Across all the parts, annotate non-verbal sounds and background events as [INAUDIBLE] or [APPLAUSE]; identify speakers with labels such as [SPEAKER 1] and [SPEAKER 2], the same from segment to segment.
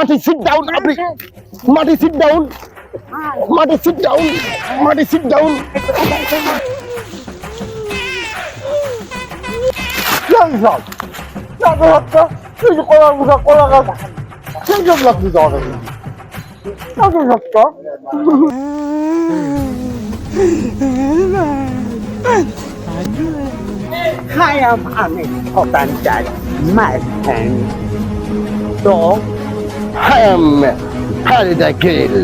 [SPEAKER 1] মাটি sit down আপনি মাটি সিট ডাউন মাটি সিট ডাউন মাটি sit down
[SPEAKER 2] I am an important dad, my friend. Dog,
[SPEAKER 1] I am Harry the Grill.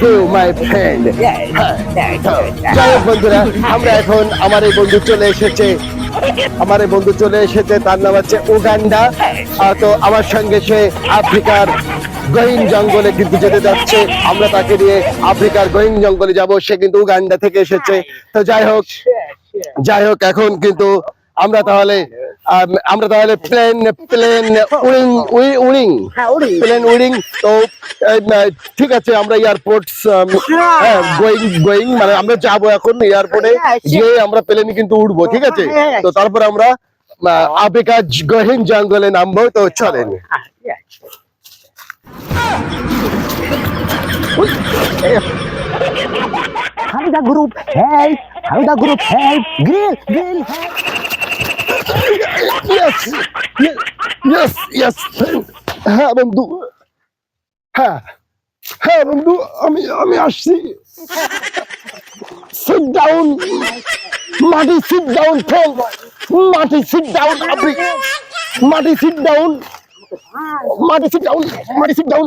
[SPEAKER 1] You my friend.
[SPEAKER 2] yes,
[SPEAKER 1] হ্যাঁ,
[SPEAKER 2] yes,
[SPEAKER 1] তো,
[SPEAKER 2] yes,
[SPEAKER 1] যাই হোক বন্ধুরা আমরা এখন আমার এই বন্ধু চলে এসেছে আমার এই বন্ধু চলে এসেছে তার নাম হচ্ছে উগান্ডা তো আমার সঙ্গে সে আফ্রিকার গহীন জঙ্গলে কিন্তু যেতে যাচ্ছে আমরা তাকে নিয়ে আফ্রিকার গহীন জঙ্গলে যাব সে কিন্তু উগান্ডা থেকে এসেছে তো যাই হোক যাই হোক এখন কিন্তু আমরা তাহলে আম, আমরা তাহলে প্লেন প্লেন উড়িং উই- উড়িং
[SPEAKER 2] হ্যাঁ, উড়িং।
[SPEAKER 1] প্লেন উড়িং তো আহ, ঠিক আছে আমরা এয়ারপোর্ট [LAUGHS] হ্যাঁ গোয়িং গোয়িং মানে আমরা যাব এখন এয়ারপোর্টে
[SPEAKER 2] হ্যাঁ, sure.
[SPEAKER 1] গিয়ে আমরা প্লেনে কিন্তু উঠবো ঠিক আছে
[SPEAKER 2] হ্যাঁ,
[SPEAKER 1] তো তারপর আমরা আহ, আফ্রিকার গহীন জঙ্গলে নামবো তো চলেন
[SPEAKER 2] Ah, yes. How the group help? How the group help? Grill, grill help.
[SPEAKER 1] يس يس يس ها بندو ها ها بندو امي امي عشتي sit down. ماتي sit down تول ماتي sit down ابي ماتي sit down. ماتي sit down. ماتي sit down.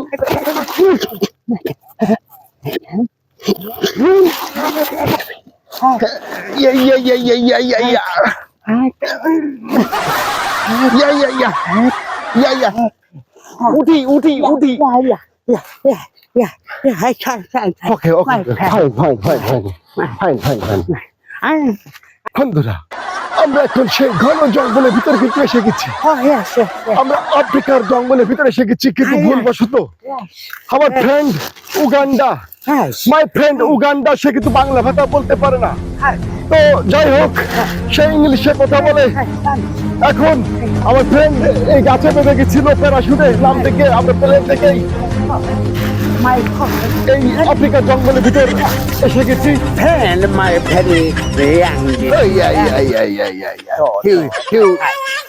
[SPEAKER 1] يا يا يا يا يا يا يا Yeah, yeah. উঠি উঠি উঠি.
[SPEAKER 2] I can, can, can. Okay
[SPEAKER 1] okay. Fine fine fine fine fine fine
[SPEAKER 2] fine
[SPEAKER 1] বন্ধুরা আমরা এখন সেই ঘন জঙ্গলের ভিতরে কিন্তু এসে গেছি
[SPEAKER 2] oh.
[SPEAKER 1] আমরা আফ্রিকার জঙ্গলের ভিতরে এসে গেছি কিন্তু
[SPEAKER 2] আরে।
[SPEAKER 1] ভুলবশত আমার friend
[SPEAKER 2] Uganda.
[SPEAKER 1] My friend Uganda সে কিন্তু বাংলা ভাষা বলতে পারে না তো যাই হোক সে ইংলিশে কথা বলে. এখন আমার ফ্রেন্ড এই গাছে বেঁধে গেছিল প্যারাশুটে নাম থেকে আমরা প্লেন থেকেই এই আফ্রিকার জঙ্গলের ভিতর এসে গেছি।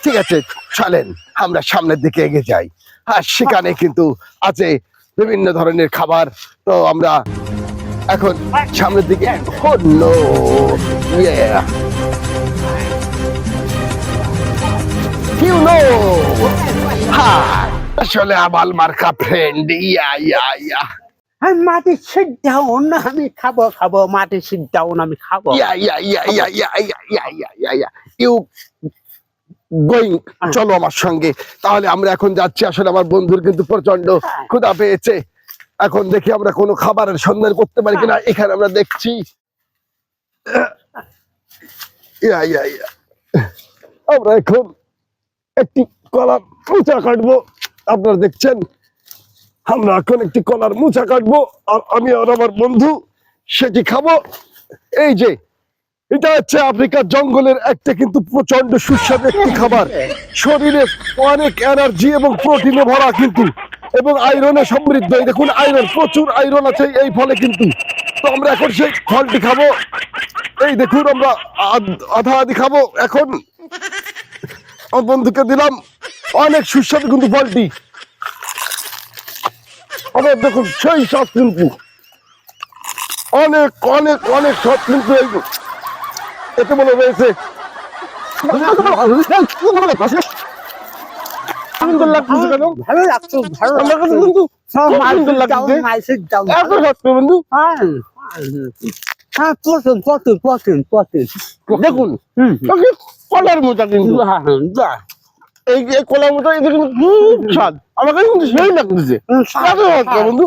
[SPEAKER 1] ঠিক আছে চলেন আমরা সামনের দিকে এগিয়ে যাই আর সেখানে কিন্তু আছে বিভিন্ন ধরনের খাবার তো আমরা এখন সামনের দিকে Oh, no. Yeah. You know. Hi. আসলে আবাল মার্কা ফ্রেন্ড ইয়া ইয়া ইয়া
[SPEAKER 2] আমি মাটি sit down আমি খাব খাব মাটি sit down আমি খাব
[SPEAKER 1] Yeah, yeah, yeah, yeah, yeah, yeah, yeah, yeah, yeah, yeah. You going চলো আমার সঙ্গে তাহলে আমরা এখন যাচ্ছি আসলে আমার বন্ধুর কিন্তু প্রচণ্ড ক্ষুধা পেয়েছে এখন দেখি আমরা কোনো খাবারের সন্ধান করতে পারি কিনা এখানে আমরা দেখছি ইয়া, ইয়া, ইয়া। আমরা এখন একটি কলার মুচা কাটবো। আপনারা দেখছেন আমরা এখন একটি কলার মুচা কাটবো আর আমি আর আমার বন্ধু সেটি খাব। এই যে এটা হচ্ছে আফ্রিকার জঙ্গলের একটা কিন্তু প্রচণ্ড সুস্বাদু একটি খাবার। শরীরে অনেক এনার্জি এবং প্রোটিনে ভরা কিন্তু এবং আয়রনে সমৃদ্ধ। দেখুন আয়রন প্রচুর আয়রন আছে এই ফলে কিন্তু। তো আমরা এখন সেই ফলটি খাব। এই দেখুন আমরা আধা আধি খাব এখন। আমার বন্ধুকে দিলাম। অনেক সুস্বাদু কিন্তু ফলটি আমার দেখুন সেই স্বাদ কিন্তু। অনেক অনেক অনেক স্বাদ কিন্তু এই এতে বলে রয়েছে
[SPEAKER 2] ভালো লাগছে। ভালো
[SPEAKER 1] লাগছে বন্ধু।
[SPEAKER 2] হ্যাঁ। হ্যাঁ পশুন পশুন পশুন পশুন
[SPEAKER 1] দেখুন কলার মতো কিন্তু।
[SPEAKER 2] হ্যাঁ হ্যাঁ
[SPEAKER 1] এই এই কলার মতো এটা কিন্তু স্বাদ। আমাকে কিন্তু সেই লাগতেছে।
[SPEAKER 2] স্বাদ হচ্ছে বন্ধু।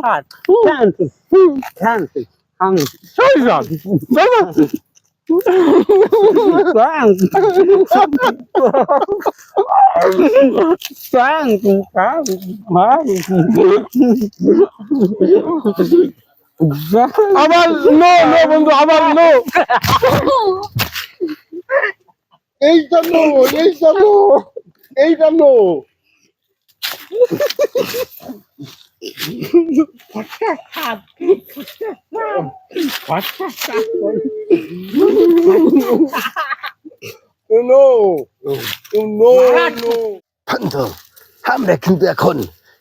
[SPEAKER 1] আবার নো নো বন্ধু আবার নো
[SPEAKER 2] এই
[SPEAKER 1] জন্য এই
[SPEAKER 2] জন্য
[SPEAKER 1] এই জন্য আমরা কিন্তু এখন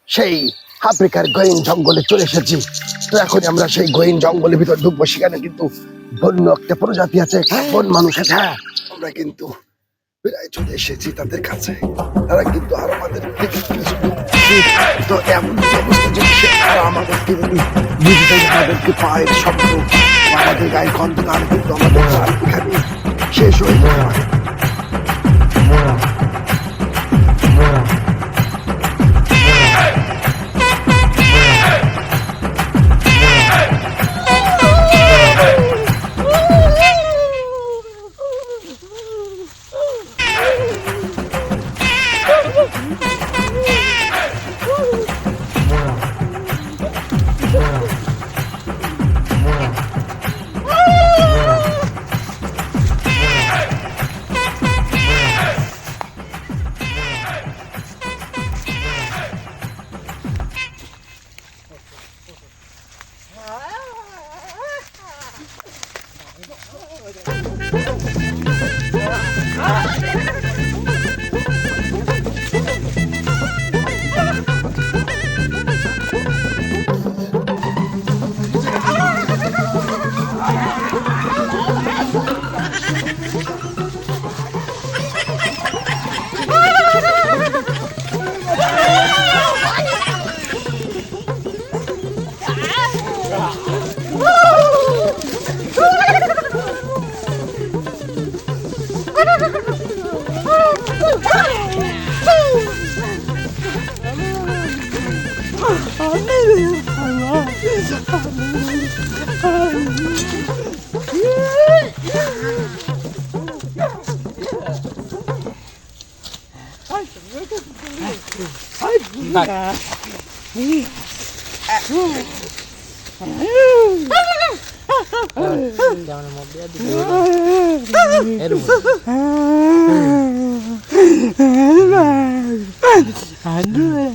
[SPEAKER 1] সেই আফ্রিকার গহীন জঙ্গলে চলে এসেছি। তো এখন আমরা সেই গহীন জঙ্গলের ভিতর ঢুকবো। সেখানে কিন্তু বন্য একটা প্রজাতি আছে বন মানুষ আছে। হ্যাঁ আমরা কিন্তু প্রায় চলে এসেছি তাদের কাছে। তারা কিন্তু আর আমাদের। তো এমন অবস্থা সে আর আমাদেরকে যদি বুঝতে আমাদেরকে পায়ের শব্দ আমাদের গায়ে গন্ধ তাহলে কিন্তু আমাদের শেষ হয়ে যেতে [LAUGHS] 哎，那，哎，哎呦！ 안 좋아요.